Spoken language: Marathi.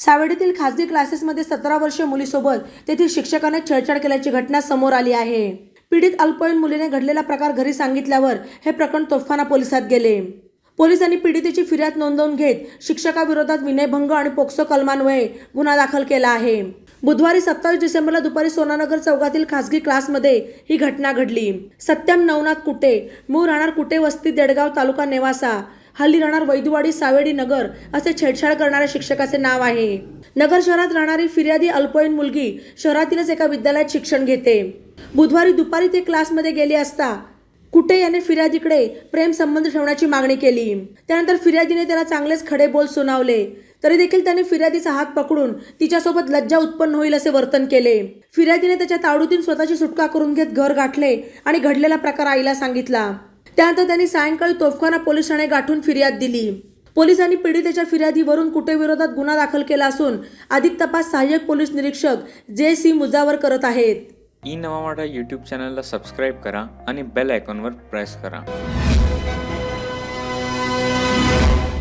सावेडीतील खासगी क्लासेसमध्ये सतरा वर्षीय मुलीसोबत तेथील शिक्षकाने छेडछाड केल्याची घटना समोर आली आहे. पीडित अल्पवयीन मुलीने घडलेला प्रकार घरी सांगितल्यावर हे प्रकरण तोफखाना पोलिसात गेले. पोलिसांनी पीडितेची फिर्याद नोंदवून घेत शिक्षकाविरोधात विनयभंग आणि पोक्सो कलमान्वये गुन्हा दाखल केला आहे. बुधवारी सत्तावीस डिसेंबरला दुपारी सोनानगर चौकातील खासगी क्लासमध्ये ही घटना घडली. सत्यम नवनाथ कुटे मूळ राहणार कुटे वस्ती देडगाव तालुका नेवासा. हल्ली राहणार वैदुवाडी सावेडी नगर असे छेडछाड करणाऱ्या शिक्षकाचे नाव आहे. नगर शहरात राहणारी फिर्यादी अल्पवयीन मुलगी शहरातीलच एका विद्यालयात शिक्षण घेते. बुधवारी दुपारी ते क्लासमध्ये गेली असता कुटे याने फिर्यादीकडे प्रेम संबंध ठेवण्याची मागणी केली. त्यानंतर फिर्यादीने त्याला चांगलेच खडे बोल सुनावले. तरी देखील त्याने फिर्यादीचा हात पकडून तिच्यासोबत लज्जा उत्पन्न होईल असे वर्तन केले. फिर्यादीने त्याच्या तावडीतून स्वतःची सुटका करून घेत घर गाठले आणि घडलेला प्रकार आईला सांगितला. त्यानंतर त्यांनी सायंकाळी तोफखाना पोलीस ठाणे गाठून फिर्याद दिली. पोलिसांनी पीडितेच्या फिर्यादीवरून कुटे विरोधात गुन्हा दाखल केला असून अधिक तपास सहाय्यक पोलीस निरीक्षक जे सी मुजावर करत आहेत. ई नवा यूट्यूब चॅनलला सबस्क्राईब करा आणि बेल आयकॉनवर प्रेस करा.